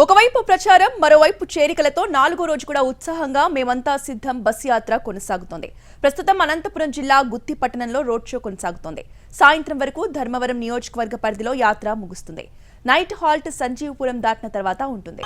ఒకవైపు ప్రచారం మరోవైపు చేరికలతో నాలుగో రోజు కూడా ఉత్సాహంగా మేమంతా సిద్ధం బస్ యాత్ర కొనసాగుతోంది. ప్రస్తుతం అనంతపురం జిల్లా గుత్తి పట్టణంలో రోడ్ షో కొనసాగుతోంది. సాయంత్రం వరకు ధర్మవరం నియోజకవర్గ పరిధిలో యాత్ర ముగుస్తుంది. నైట్ హాల్ట్ సంజీవపురం దాటిన తర్వాత ఉంటుంది.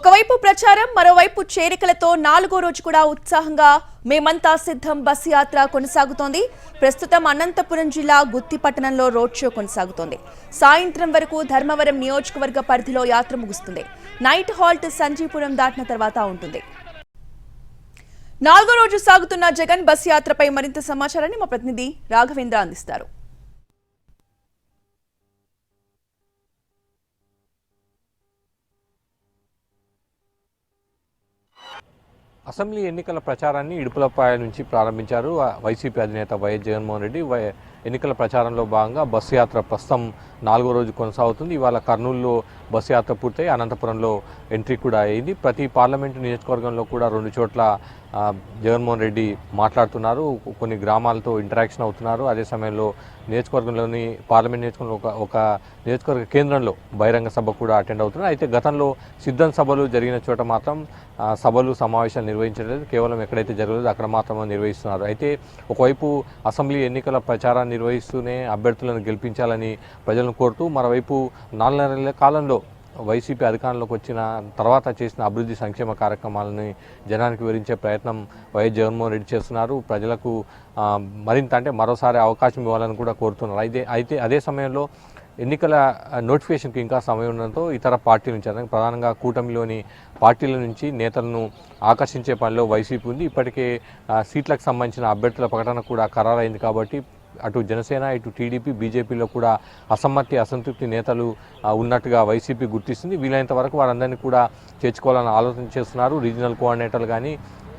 ఒకవైపు ప్రచారం మరోవైపు చేరికలతో నాలుగో రోజు కూడా ఉత్సాహంగా మేమంతా సిద్ధం బస్ యాత్ర కొనసాగుతోంది. ప్రస్తుతం అనంతపురం జిల్లా గుత్తి పట్టణంలో రోడ్ షో కొనసాగుతోంది. సాయంత్రం వరకు ధర్మవరం నియోజకవర్గ పరిధిలో యాత్ర ముగుస్తుంది. నైట్ హాల్ట్ సంజీపురం దాటిన తర్వాత ఉంటుంది. నాలుగో రోజు సాగుతున్న జగన్ బస్ యాత్రపై మరింత సమాచారాన్ని మా ప్రతినిధి రాఘవేంద్ర అందిస్తారు. అసెంబ్లీ ఎన్నికల ప్రచారాన్ని ఇడుపులపాయ నుంచి ప్రారంభించారు. వైసీపీ అధినేత వైఎస్ జగన్మోహన్ రెడ్డి. వై- ఎన్నికల ప్రచారంలో భాగంగా బస్సు యాత్ర ప్రస్తుతం నాలుగో రోజు కొనసాగుతుంది. ఇవాళ కర్నూలులో బస్సు యాత్ర పూర్తయి అనంతపురంలో ఎంట్రీ కూడా అయింది. ప్రతి పార్లమెంటు నియోజకవర్గంలో కూడా రెండు చోట్ల జగన్మోహన్ రెడ్డి మాట్లాడుతున్నారు. కొన్ని గ్రామాలతో ఇంటరాక్షన్ అవుతున్నారు. అదే సమయంలో నియోజకవర్గంలోని పార్లమెంట్ నియోజకవర్గంలో ఒక ఒక నియోజకవర్గ కేంద్రంలో బహిరంగ సభ కూడా అటెండ్ అవుతున్నారు. అయితే గతంలో సిద్ధం సభలు జరిగిన చోట మాత్రం సభలు సమావేశాలు నిర్వహించలేదు. కేవలం ఎక్కడైతే జరగలేదు అక్కడ మాత్రమే నిర్వహిస్తున్నారు. అయితే ఒకవైపు అసెంబ్లీ ఎన్నికల ప్రచారాన్ని నిర్వహిస్తూనే అభ్యర్థులను గెలిపించాలని ప్రజలను కోరుతూ మరోవైపు నాలుగున్నర కాలంలో వైసీపీ అధికారంలోకి వచ్చిన తర్వాత చేసిన అభివృద్ధి సంక్షేమ కార్యక్రమాలని జనానికి వివరించే ప్రయత్నం వైఎస్ జగన్మోహన్ రెడ్డి చేస్తున్నారు. ప్రజలకు మరింత అంటే మరోసారి అవకాశం ఇవ్వాలని కూడా కోరుతున్నారు. అయితే అయితే అదే సమయంలో ఎన్నికల నోటిఫికేషన్కి ఇంకా సమయం ఉండడంతో ఇతర పార్టీల నుంచి అంటే ప్రధానంగా కూటమిలోని పార్టీల నుంచి నేతలను ఆకర్షించే పనిలో వైసీపీ ఉంది. ఇప్పటికే సీట్లకు సంబంధించిన అభ్యర్థుల ప్రకటన కూడా ఖరారైంది కాబట్టి అటు జనసేన ఇటు టీడీపీ బీజేపీలో కూడా అసమ్మతి అసంతృప్తి నేతలు ఉన్నట్టుగా వైసీపీ గుర్తిస్తుంది. వీలైనంత వరకు వారందరినీ కూడా చేర్చుకోవాలని ఆలోచన చేస్తున్నారు రీజనల్ కోఆర్డినేటర్లు కానీ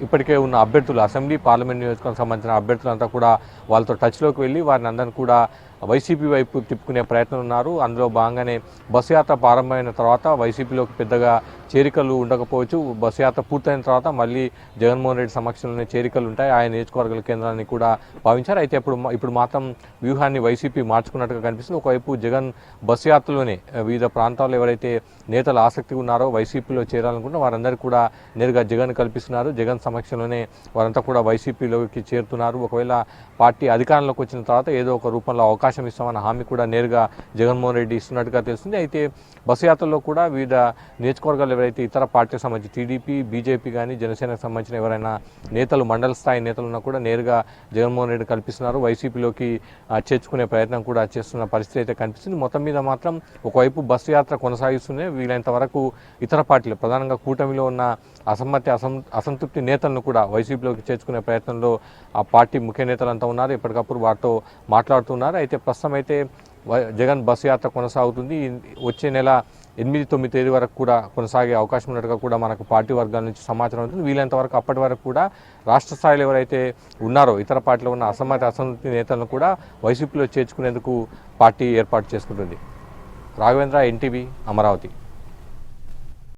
ఇప్పటికే ఉన్న అభ్యర్థులు అసెంబ్లీ పార్లమెంట్ నియోజకవర్గం సంబంధించిన అభ్యర్థులంతా కూడా వాళ్ళతో టచ్లోకి వెళ్ళి వారిని అందరినీ కూడా వైసీపీ వైపు తిప్పుకునే ప్రయత్నం ఉన్నారు. అందులో భాగంగానే బస్సు యాత్ర ప్రారంభమైన తర్వాత వైసీపీలోకి పెద్దగా చేరికలు ఉండకపోవచ్చు. బస్సు యాత్ర పూర్తయిన తర్వాత మళ్ళీ జగన్మోహన్ రెడ్డి సమక్షంలోనే చేరికలు ఉంటాయి. ఆయన నియోజకవర్గాల కేంద్రాన్ని కూడా భావించారు. అయితే ఇప్పుడు మా- ఇప్పుడు మాత్రం వ్యూహాన్ని వైసీపీ మార్చుకున్నట్టుగా కనిపిస్తుంది. ఒకవైపు జగన్ బస్సు యాత్రలోనే వివిధ ప్రాంతాల్లో ఎవరైతే నేతలు ఆసక్తి ఉన్నారో వైసీపీలో చేరాలనుకుంటే వారందరూ కూడా నేరుగా జగన్ కల్పిస్తున్నారు. జగన్ సమక్షంలోనే వారంతా కూడా వైసీపీలోకి చేరుతున్నారు. ఒకవేళ పార్టీ అధికారంలోకి వచ్చిన తర్వాత ఏదో ఒక రూపంలో అవకాశం ఇస్తామన్న హామీ కూడా నేరుగా జగన్మోహన్ రెడ్డి ఇస్తున్నట్టుగా తెలుస్తుంది. అయితే బస్సు యాత్రలో కూడా వివిధ నియోజకవర్గాలు ఎవరైతే ఇతర పార్టీకి సంబంధించి టీడీపీ బీజేపీ కానీ జనసేనకు సంబంధించిన ఎవరైనా నేతలు మండల స్థాయి నేతలు ఉన్నా కూడా నేరుగా జగన్మోహన్ రెడ్డి కల్పిస్తున్నారు. వైసీపీలోకి చేర్చుకునే ప్రయత్నం కూడా చేస్తున్న పరిస్థితి అయితే కనిపిస్తుంది. మొత్తం మీద మాత్రం ఒకవైపు బస్సు యాత్ర కొనసాగిస్తూనే వీలైనంత వరకు ఇతర పార్టీలు ప్రధానంగా కూటమిలో ఉన్న అసమ్మతి అసం అసంతృప్తి నేతలను కూడా వైసీపీలోకి చేర్చుకునే ప్రయత్నంలో ఆ పార్టీ ముఖ్య నేతలంతా ఉన్నారు. ఎప్పటికప్పుడు వారితో మాట్లాడుతున్నారు. అయితే ప్రస్తుతం అయితే వై- జగన్ బస్సు యాత్ర కొనసాగుతుంది. వచ్చే నెల ఎనిమిది తొమ్మిది తేదీ వరకు కూడా కొనసాగే అవకాశం ఉన్నట్టుగా కూడా మనకు పార్టీ వర్గాల నుంచి సమాచారం ఉంటుంది వీలైనంత వరకు అప్పటి వరకు కూడా రాష్ట్ర స్థాయిలో ఎవరైతే ఉన్నారో ఇతర పార్టీలో ఉన్న అసమ్మతి అసంతృప్తి నేతలను కూడా వైసీపీలో చేర్చుకునేందుకు పార్టీ ఏర్పాటు చేసుకుంటుంది. రాఘవేంద్ర ఎన్టీవీ అమరావతి.